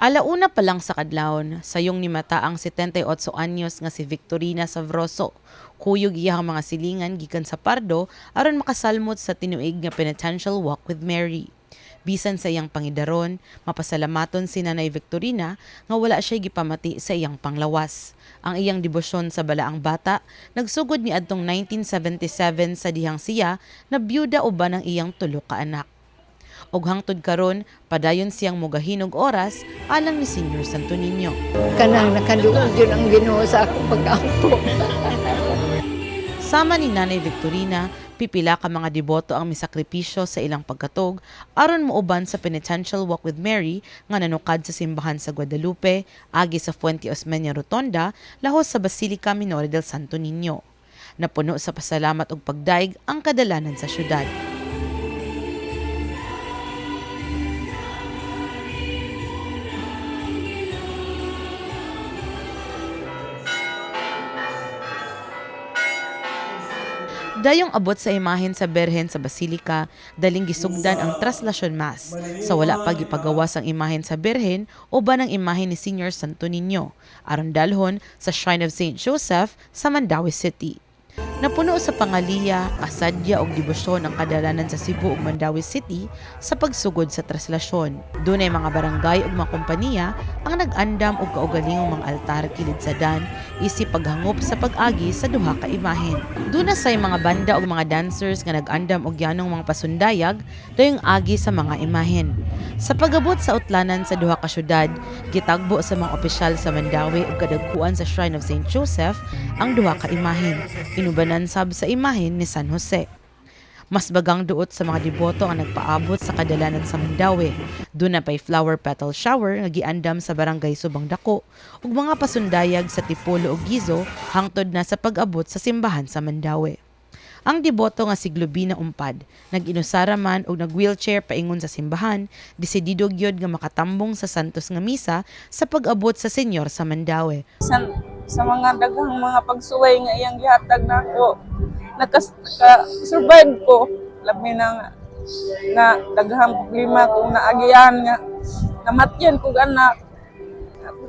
Alauna pa lang sa kadlawon, sayong ni mata ang 78 anyos nga si Victorina Savroso. Kuyog iyang mga silingan gikan sa Pardo aron makasalmot sa tinuig nga penitential walk with Mary. Bisan sa iyang pangidaron, mapasalamaton si Nanay Victorina nga wala siya gipamati sa iyang panglawas. Ang iyang debosyon sa balaang bata nagsugod ni adtong 1977 sa dihang siya na byuda uban ang iyang tulo ka anak og hangtod karon padayon siyang mugahinog oras alang ni Senior Santo Niño. kanang nakaduol yun ang ginoo sa akong pag-ampo. Sama ni Nanay Victorina, pipila ka mga deboto ang misakripisyo sa ilang pagkatog aron muuban sa penitential walk with Mary nga nanukad sa simbahan sa Guadalupe, agi sa Fuente Osmeña Rotonda, lahos sa Basilica Minore del Santo Niño. Napuno sa pasalamat ug pagdaig ang kadalanan sa syudad. Dayong abot sa imahen sa Berhen sa Basilika, daling gisugdan ang Traslasyon Mass. Sa wala pa gipagawas ang imahen sa Berhen o ba ng imahen ni Senior Santo Niño, aron dalhon sa Shrine of St. Joseph sa Mandawi City. Napuno sa pangaliya, asadya og debosyon ang kadalanan sa Cebu ug Mandawi City sa pagsugod sa traslasyon. Dunay mga barangay ug mga kompanya ang nag-andam og kaugalingong mga altar kilid sa dan isip paghangop sa pag-agi sa duha ka imahen. Duna say mga banda ug mga dancers nga nag-andam og yanong mga pasundayag dayong agi sa mga imahen. Sa pagabot sa utlanan sa duha ka syudad, gitagbo sa mga opisyal sa Mandawi ug kadagkuan sa Shrine of St. Joseph ang duha ka imahen. Inubanan sab sa imahen ni San Jose. Mas bagang duot sa mga deboto ang nagpaabot sa kadalanan sa Mandawi. Doon na pa'y flower petal shower nga giandam sa barangay Subang Dako ug mga pasundayag sa Tipolo ug Gizo hangtod na sa pag-abot sa simbahan sa Mandawi. Ang deboto nga si Globina Umpad, nag-inusara man og nag-wheelchair paingon sa simbahan, desidido gyud nga makatambong sa Santos nga misa sa pag-abot sa senyor sa Mandawi. sa, sa mga daghang mga pagsuway nga iyang gihatag na ako. Nakas naka-survive ko. Labi na na daghang problema kung naagiyan nga. Namatyan ko anak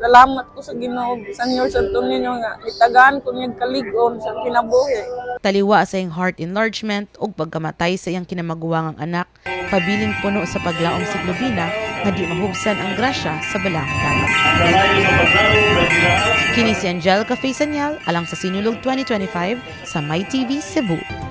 salamat ko sa Ginoo sa Senyor Santo Niño nga. Itagaan ko niyang kaligon sa kinabuhi. Taliwa sa iyang heart enlargement ug pagkamatay sa iyang kinamaguwangang anak, pabiling puno sa paglaom si Globina nga di mahubsan ang grasya sa balang dagat. Kini si Angelica Faisanyal alang sa Sinulog 2025 sa My TV Cebu.